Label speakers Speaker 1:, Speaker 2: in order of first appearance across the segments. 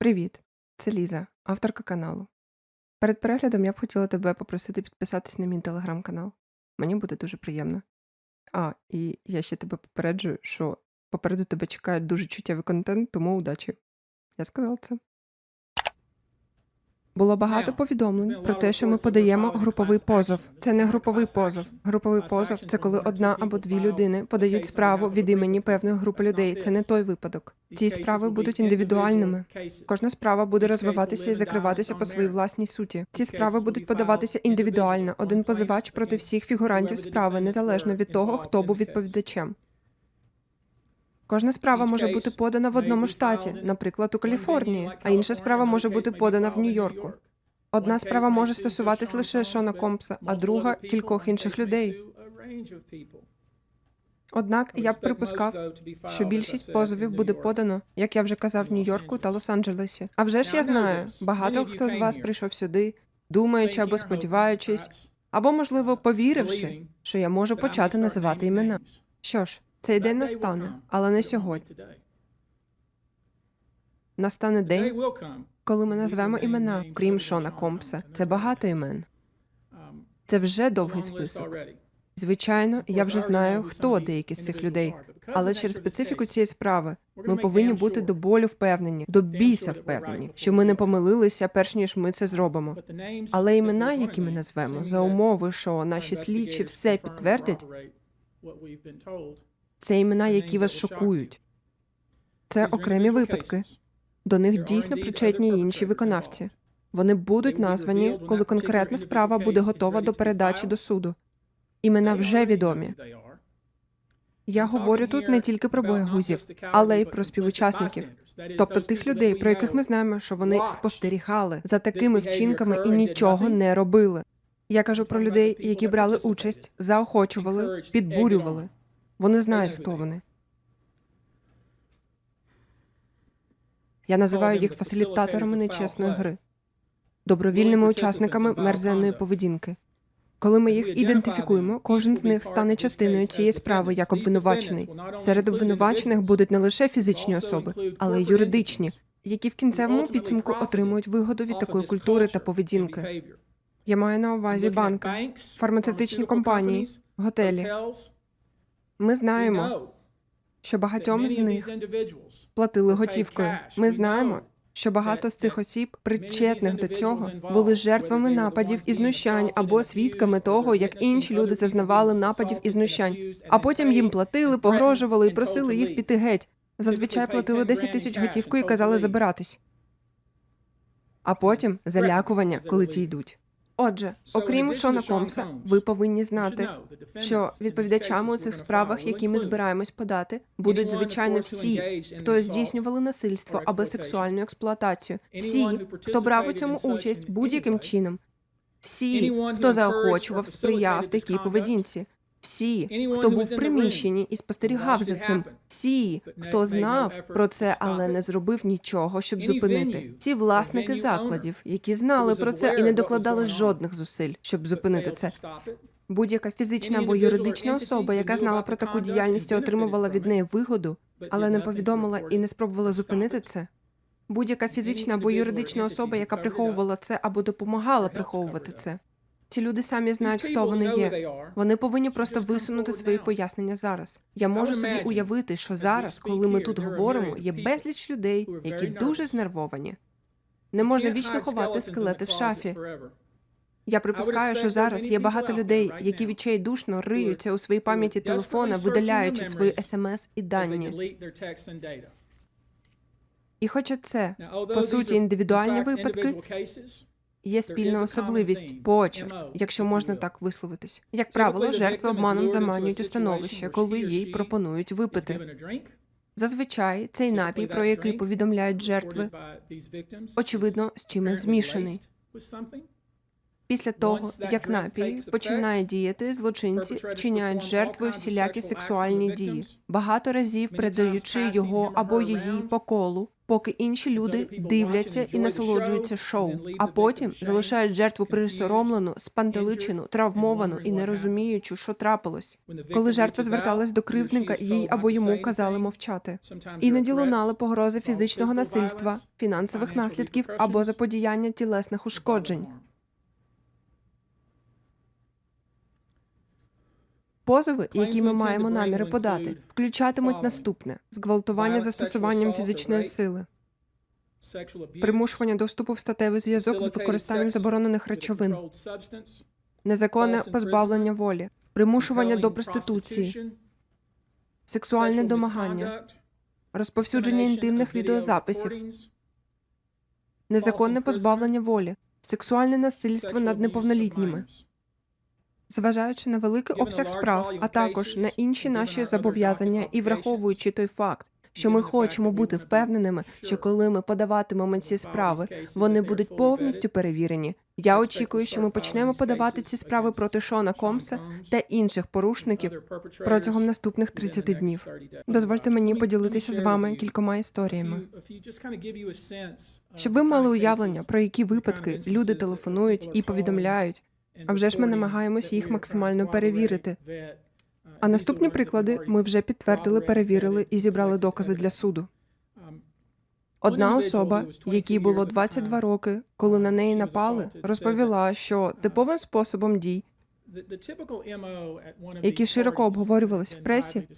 Speaker 1: Привіт, це Ліза, авторка каналу. Перед переглядом я б хотіла тебе попросити підписатись на мій телеграм-канал. Мені буде дуже приємно. А, і я ще тебе попереджую, що попереду тебе чекає дуже чуттєвий контент, тому удачі. Я сказала це. Було багато повідомлень про те, що ми подаємо груповий позов. Це не груповий позов. Груповий позов це коли одна або дві людини подають справу від імені певної групи людей. Це не той випадок. Ці справи будуть індивідуальними. Кожна справа буде розвиватися і закриватися по своїй власній суті. Ці справи будуть подаватися індивідуально, один позивач проти всіх фігурантів справи, незалежно від того, хто був відповідачем. Кожна справа може бути подана в одному штаті, наприклад, у Каліфорнії, а інша справа може бути подана в Нью-Йорку. Одна справа може стосуватись лише Шона Компса, а друга кількох інших людей. Однак я б припускав, що більшість позовів буде подано, як я вже казав, в Нью-Йорку та Лос-Анджелесі. А вже ж я знаю, багато хто з вас прийшов сюди, думаючи або сподіваючись, або, можливо, повіривши, що я можу почати називати імена. Що ж, цей день настане, але не сьогодні. Настане день, коли ми назвемо імена, крім Шона Компса. Це багато імен. Це вже довгий список. Звичайно, я вже знаю, хто деякі з цих людей, але через специфіку цієї справи ми повинні бути до болю впевнені, до біса впевнені, що ми не помилилися, перш ніж ми це зробимо. Але імена, які ми назвемо, за умови, що наші слідчі все підтвердять, це імена, які вас шокують. Це окремі випадки. До них дійсно причетні інші виконавці. Вони будуть названі, коли конкретна справа буде готова до передачі до суду. Імена вже відомі. Я говорю тут не тільки про боягузів, але й про співучасників, тобто тих людей, про яких ми знаємо, що вони спостерігали за такими вчинками і нічого не робили. Я кажу про людей, які брали участь, заохочували, підбурювали. Вони знають, хто вони. Я називаю їх фасилітаторами нечесної гри, добровільними учасниками мерзенної поведінки. Коли ми їх ідентифікуємо, кожен з них стане частиною цієї справи як обвинувачений. Серед обвинувачених будуть не лише фізичні особи, але й юридичні, які в кінцевому підсумку отримують вигоду від такої культури та поведінки. Я маю на увазі банки, фармацевтичні компанії, готелі. Ми знаємо, що багатьом з них платили готівкою. Ми знаємо, що багато з цих осіб, причетних до цього, були жертвами нападів і знущань або свідками того, як інші люди зазнавали нападів і знущань. А потім їм платили, погрожували і просили їх піти геть. Зазвичай платили 10 тисяч готівкою і казали забиратись. А потім залякування, коли ті йдуть. Отже, окрім Шона Комса, ви повинні знати, що відповідачами у цих справах, які ми збираємось подати, будуть звичайно всі, хто здійснювали насильство або сексуальну експлуатацію, всі, хто брав у цьому участь будь-яким чином, всі, хто заохочував, сприяв такій поведінці. Всі, хто був в приміщенні і спостерігав за цим, всі, хто знав про це, але не зробив нічого, щоб зупинити. Ці власники закладів, які знали про це і не докладали жодних зусиль, щоб зупинити це. Будь-яка фізична або юридична особа, яка знала про таку діяльність і отримувала від неї вигоду, але не повідомила і не спробувала зупинити це. Будь-яка фізична або юридична особа, яка приховувала це або допомагала приховувати це. Ці люди самі знають, хто вони є. Вони повинні просто висунути свої пояснення зараз. Я можу собі уявити, що зараз, коли ми тут говоримо, є безліч людей, які дуже знервовані. Не можна вічно ховати скелети в шафі. Я припускаю, що зараз є багато людей, які відчайдушно риються у своїй пам'яті телефона, видаляючи свої смс і дані. І хоча це по суті індивідуальні випадки, Є спільна особливість почерк, якщо можна так висловитись. Як правило, жертви обманом заманюють у становище, коли їй пропонують випити. Зазвичай цей напій, про який повідомляють жертви, очевидно, з чимось змішаний. Після того, як напій починає діяти, злочинці вчиняють жертвою всілякі сексуальні дії, багато разів передаючи його або її по колу, поки інші люди дивляться і насолоджуються шоу, а потім залишають жертву присоромлену, спантеличену, травмовану і не розуміючу, що трапилось. Коли жертва зверталась до кривдника, їй або йому казали мовчати. Іноді лунали погрози фізичного насильства, фінансових наслідків або заподіяння тілесних ушкоджень. Позови, які ми маємо наміри подати, включатимуть наступне: зґвалтування застосуванням фізичної сили, примушування доступу в статевий зв'язок з використанням заборонених речовин, незаконне позбавлення волі, примушування до проституції, сексуальне домагання, розповсюдження інтимних відеозаписів, незаконне позбавлення волі, сексуальне насильство над неповнолітніми. Зважаючи на великий обсяг справ, а також на інші наші зобов'язання і враховуючи той факт, що ми хочемо бути впевненими, що коли ми подаватимемо ці справи, вони будуть повністю перевірені. Я очікую, що ми почнемо подавати ці справи проти Шона Комса та інших порушників протягом наступних 30 днів. Дозвольте мені поділитися з вами кількома історіями. Щоб ви мали уявлення, про які випадки люди телефонують і повідомляють.
Speaker 2: А вже ж ми намагаємося їх максимально перевірити. А наступні приклади ми вже підтвердили, перевірили і зібрали докази для суду.
Speaker 1: Одна особа, якій було 22 роки, коли на неї напали, розповіла, що типовим способом дій
Speaker 2: які широко обговорювались в пресі,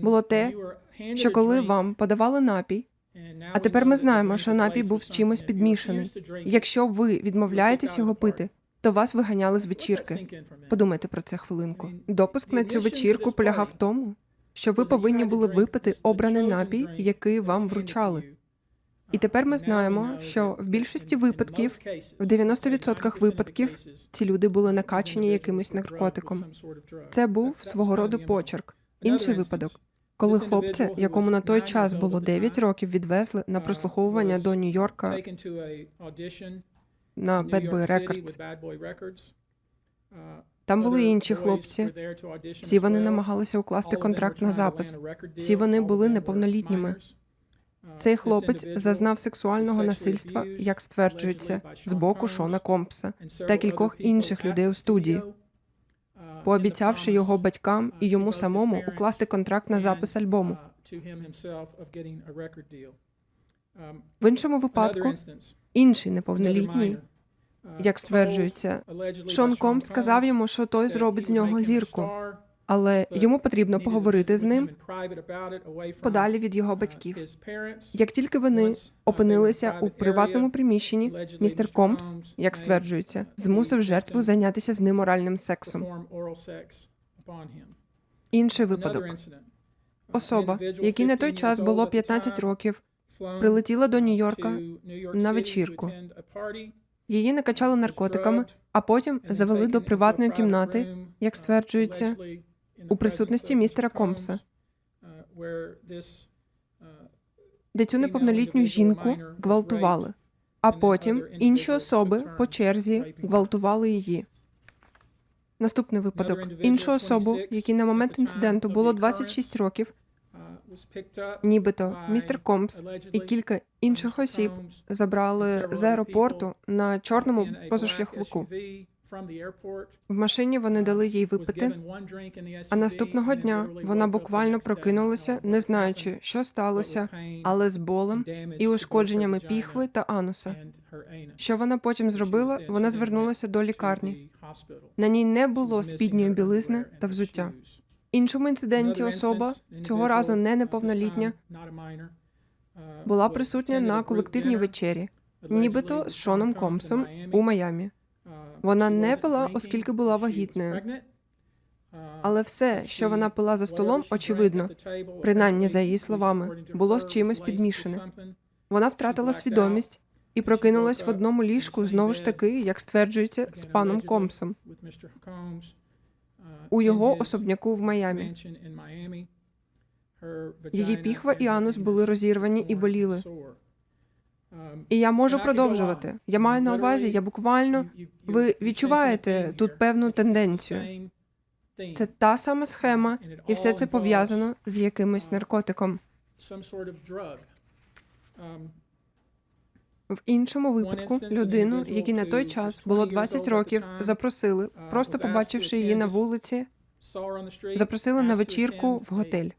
Speaker 1: було те, що коли вам подавали напій, а тепер ми знаємо, що напій був з чимось підмішаний. Якщо ви відмовляєтесь його пити, то вас виганяли з вечірки. Подумайте про це хвилинку. Допуск на цю вечірку полягав в тому, що ви повинні були випити обраний напій, який вам вручали. І тепер ми знаємо, що в більшості випадків, в 90% випадків, ці люди були накачані якимось наркотиком. Це був свого роду почерк. Інший випадок, коли хлопця, якому на той час було 9 років, відвезли на прослуховування до Нью-Йорка на Bad Boy Records. Там були інші хлопці. Всі вони намагалися укласти контракт на запис. Всі вони були неповнолітніми. Цей хлопець зазнав сексуального насильства, як стверджується, з боку Шона Компса та кількох інших людей у студії, пообіцявши його батькам і йому самому укласти контракт на запис альбому. В іншому випадку інший неповнолітній, як стверджується, Шон Комс сказав йому, що той зробить з нього зірку, але йому потрібно поговорити з ним подалі від його батьків. Як тільки вони опинилися у приватному приміщенні, містер Компс, як стверджується, змусив жертву зайнятися з ним моральним сексом. Інший випадок. Особа, якій на той час було 15 років, прилетіла до Нью-Йорка на вечірку. Її накачали наркотиками, а потім завели до приватної кімнати, як стверджується, у присутності містера Компса, де цю неповнолітню жінку гвалтували. А потім інші особи по черзі гвалтували її. Наступний випадок. Іншу особу, якій на момент інциденту було 26 років, нібито містер Компс і кілька інших осіб забрали з аеропорту на чорному позашляховику. В машині вони дали їй випити, а наступного дня вона буквально прокинулася, не знаючи, що сталося, але з болем і ушкодженнями піхви та ануса. Що вона потім зробила? Вона звернулася до лікарні. На ній не було спідньої білизни та взуття. Іншому інциденті особа цього разу не неповнолітня була присутня на колективній вечері, нібито з Шоном Комсом у Майамі. Вона не пила, оскільки була вагітною. Але все, що вона пила за столом, очевидно, принаймні за її словами, було з чимось підмішане. Вона втратила свідомість і прокинулась в одному ліжку знову ж таки, як стверджується, з паном Комсом у його особняку в Майамі. Її піхва і анус були розірвані і боліли. І я можу продовжувати. Я маю на увазі, я буквально ви відчуваєте тут певну тенденцію. Це та сама схема, і все це пов'язано з якимось наркотиком. В іншому випадку людину, якій на той час було 20 років, запросили, просто побачивши її на вулиці.
Speaker 2: запросили на вечірку в готель.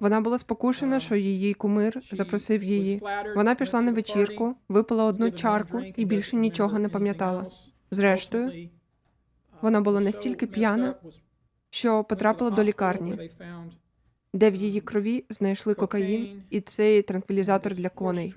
Speaker 1: Вона була спокушена, що її кумир запросив її. Вона пішла на вечірку, випила одну чарку і більше нічого не пам'ятала. Зрештою, вона була настільки п'яна, що потрапила до лікарні, де в її крові знайшли кокаїн і цей транквілізатор для коней.